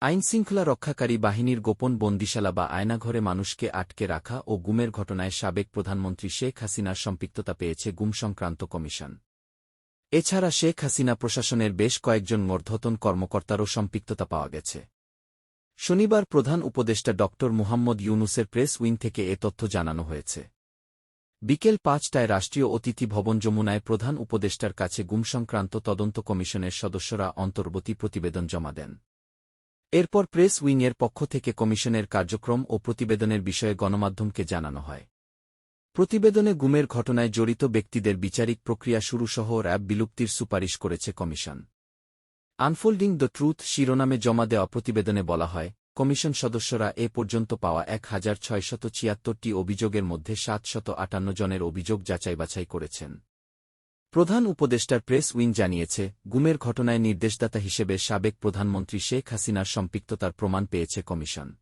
আইনশৃঙ্খলা রক্ষাকারী বাহিনীর গোপন বন্দিশালা বা আয়নাঘরে মানুষকে আটকে রাখা ও গুমের ঘটনায় সাবেক প্রধানমন্ত্রী শেখ হাসিনার সম্পৃক্ততা পেয়েছে গুম সংক্রান্ত কমিশন। এছাড়া শেখ হাসিনা প্রশাসনের বেশ কয়েকজন মর্ধতন কর্মকর্তারও সম্পৃক্ততা পাওয়া গেছে। শনিবার প্রধান উপদেষ্টা ড মুহাম্মদ ইউনুসের প্রেস উইং থেকে এ তথ্য জানানো হয়েছে। বিকেল পাঁচটায় রাষ্ট্রীয় অতিথি ভবন যমুনায় প্রধান উপদেষ্টার কাছে গুম সংক্রান্ত তদন্ত কমিশনের সদস্যরা অন্তর্বর্তী প্রতিবেদন জমা দেন। এরপর প্রেস উইংয়ের পক্ষ থেকে কমিশনের কার্যক্রম ও প্রতিবেদনের বিষয়ে গণমাধ্যমকে জানানো হয়। প্রতিবেদনে গুমের ঘটনায় জড়িত ব্যক্তিদের বিচারিক প্রক্রিয়া শুরুসহ র্যাব বিলুপ্তির সুপারিশ করেছে কমিশন। আনফোল্ডিং দ্য ট্রুথ শিরোনামে জমা দেওয়া প্রতিবেদনে বলা হয়, কমিশন সদস্যরা এ পর্যন্ত পাওয়া এক হাজার ছয়শত অভিযোগের মধ্যে সাতশত আটান্ন জনের অভিযোগ যাচাই বাছাই করেছেন। প্রধান উপদেষ্টার প্রেস উইং জানিয়েছে, গুমের ঘটনায় নির্দেশদাতা হিসেবে সাবেক প্রধানমন্ত্রী শেখ হাসিনার সম্পৃক্ততার প্রমাণ পেয়েছে কমিশন।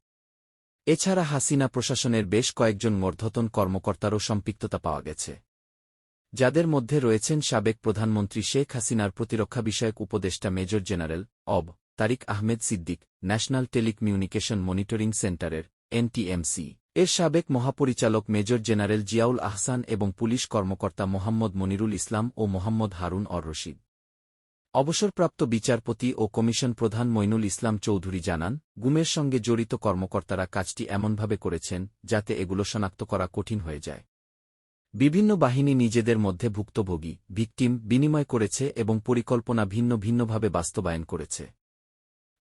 এছাড়া হাসিনা প্রশাসনের বেশ কয়েকজন মর্ধতন কর্মকর্তারও সম্পৃক্ততা পাওয়া গেছে। যাদের মধ্যে রয়েছেন সাবেক প্রধানমন্ত্রী শেখ হাসিনার প্রতিরক্ষা বিষয়ক উপদেষ্টা major general of Tarique Ahmed Siddique, national telecommunication monitoring সেন্টারের, এনটিএমসি। এর সাবেক মহাপরিচালক মেজর জেনারেল জিয়াউল আহসান এবং পুলিশ কর্মকর্তা মোহাম্মদ মনিরুল ইসলাম ও মোহাম্মদ হারুন অর রশিদ অবসরপ্রাপ্ত বিচারপতি ও কমিশন প্রধান মইনুল ইসলাম চৌধুরী জানান, গুমের সঙ্গে জড়িত কর্মকর্তারা কাজটি এমনভাবে করেছেন যাতে এগুলো শনাক্ত করা কঠিন হয়ে যায়। বিভিন্ন বাহিনী নিজেদের মধ্যে ভুক্তভোগী, ভিকটিম বিনিময় করেছে এবং পরিকল্পনা ভিন্ন ভিন্নভাবে বাস্তবায়ন করেছে।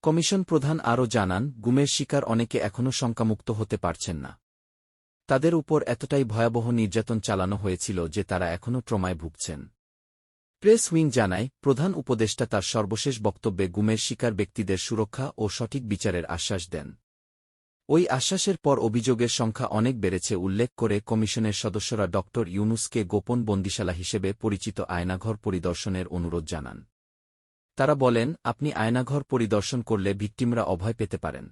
কমিশন প্রধান আরও জানান, গুমের শিকার অনেকে এখনও শঙ্কামুক্ত হতে পারছেন না। তাদের উপর এতটাই ভয়াবহ নির্যাতন চালানো হয়েছিল যে তারা এখনও ট্রমায় ভুগছেন। প্রেস উইং জানায়, প্রধান উপদেষ্টা তার সর্বশেষ বক্তব্যে গুমের শিকার ব্যক্তিদের সুরক্ষা ও সঠিক বিচারের আশ্বাস দেন। ওই আশ্বাসের পর অভিযোগের সংখ্যা অনেক বেড়েছে উল্লেখ করে কমিশনের সদস্যরা ড. ইউনুসকে গোপন বন্দিশালা হিসেবে পরিচিত আয়নাঘর পরিদর্শনের অনুরোধ জানান। তারা বলেন, আপনি আয়নাঘর পরিদর্শন করলে ভিক্টিমরা অভয় পেতে পারেন।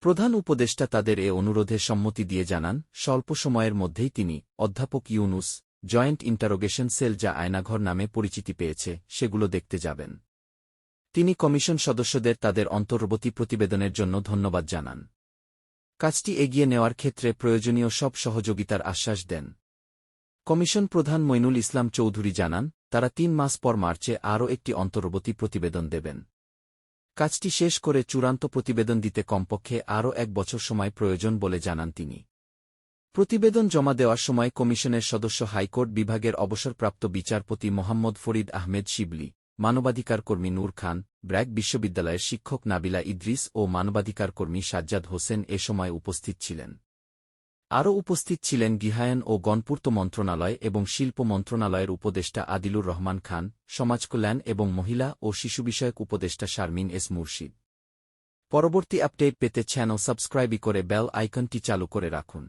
প্রধান উপদেষ্টা তাদের এ অনুরোধে সম্মতি দিয়ে জানান, স্বল্প সময়ের মধ্যেই তিনি অধ্যাপক ইউনুস, জয়েন্ট ইন্টারোগেশন সেল যা আয়নাঘর নামে পরিচিতি পেয়েছে, সেগুলো দেখতে যাবেন। তিনি কমিশন সদস্যদের তাদের অন্তর্বর্তী প্রতিবেদনের জন্য ধন্যবাদ জানান। কাজটি এগিয়ে নেওয়ার ক্ষেত্রে প্রয়োজনীয় সব সহযোগিতার আশ্বাস দেন। কমিশন প্রধান মইনুল ইসলাম চৌধুরী জানান, তারা তিন মাস পর মার্চে আরও একটি অন্তর্বর্তী প্রতিবেদন দেবেন। কাজটি শেষ করে চূড়ান্ত প্রতিবেদন দিতে কমপক্ষে আরও এক বছর সময় প্রয়োজন বলে জানান তিনি। প্রতিবেদন জমা দেওয়ার সময় কমিশনের সদস্য হাইকোর্ট বিভাগের অবসরপ্রাপ্ত বিচারপতি মোহাম্মদ ফরিদ আহমেদ শিবলি, মানবাধিকার কর্মী নূর খান, ব্র্যাক বিশ্ববিদ্যালয়ের শিক্ষক নাবিলা ইদ্রিস ও মানবাধিকার কর্মী সাজ্জাদ হোসেন এ সময় উপস্থিত ছিলেন। আরও উপস্থিত ছিলেন গৃহায়ন ও গণপূর্ত মন্ত্রণালয় এবং শিল্প মন্ত্রণালয়ের উপদেষ্টা আদিলুর রহমান খান সমাজকল্যাণ এবং মহিলা ও শিশু বিষয়ক উপদেষ্টা শারমিন এস মুর্শিদ। পরবর্তী আপডেট পেতে চ্যানেল সাবস্ক্রাইবই করে বেল আইকনটি চালু করে রাখুন।